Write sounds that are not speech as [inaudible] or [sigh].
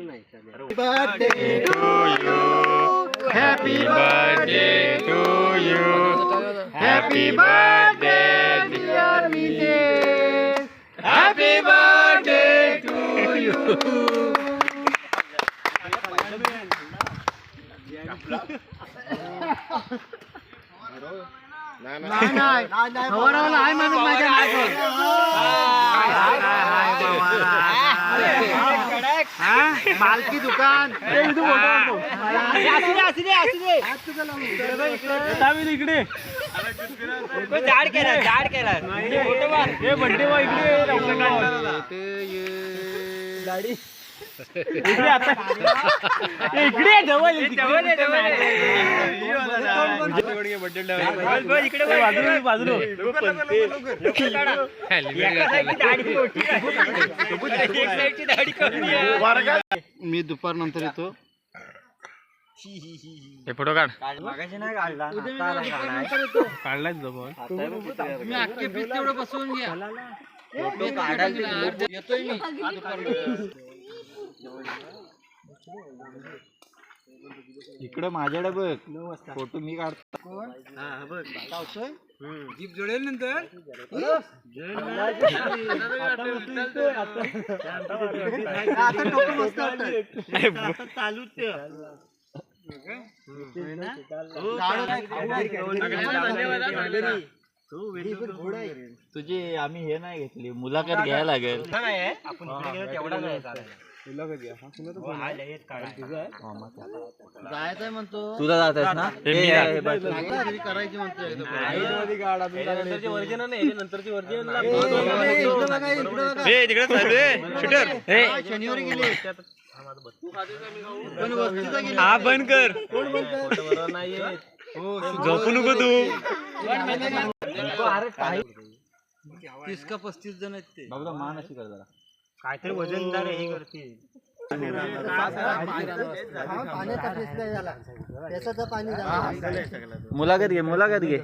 chương birthday to you. Happy birthday to you. Happy birthday dear Mite happy birthday to you. ના ના ના ના ના ના ના ના ના ના ના ના इकडे आता हे इकडे. जवळ आहे, तिकडे कुठे नाही. इकडे. हे बाजूला दाढी कमी आहे. मी दुपार नंतर येतो. हे फोटो काढ. काढलाच जवळ मी अख्खे पीस तेवढं बसवून घ्या. फोटो काढायला ते येतोय मी. दुपारनंतर. [laughs] इकडे माझ्याकडे बघ. फोटो मी काढतो. जीप जोडेल नंतर? तुझी आम्ही हे नाही घेतली. मुलाखत घ्यायला लागेल. आपण तेवढा हा. जायचंय म्हणतो. जात आहेस ना? हे हे-. हे करायची वर्जन नाही नंतरची वर्जन. हे हा, शनिवारी गेले. हा बंद कर. झोपू नको तू. तीस का पस्तीस जण आहेत ते. बाबूला मान अशी कर जरा. काहीतरी वजनदार हे करतील. पाण्याचा प्रश्न झाला त्याचा पाणी झाला मुलाखत घे मुलाखत घे.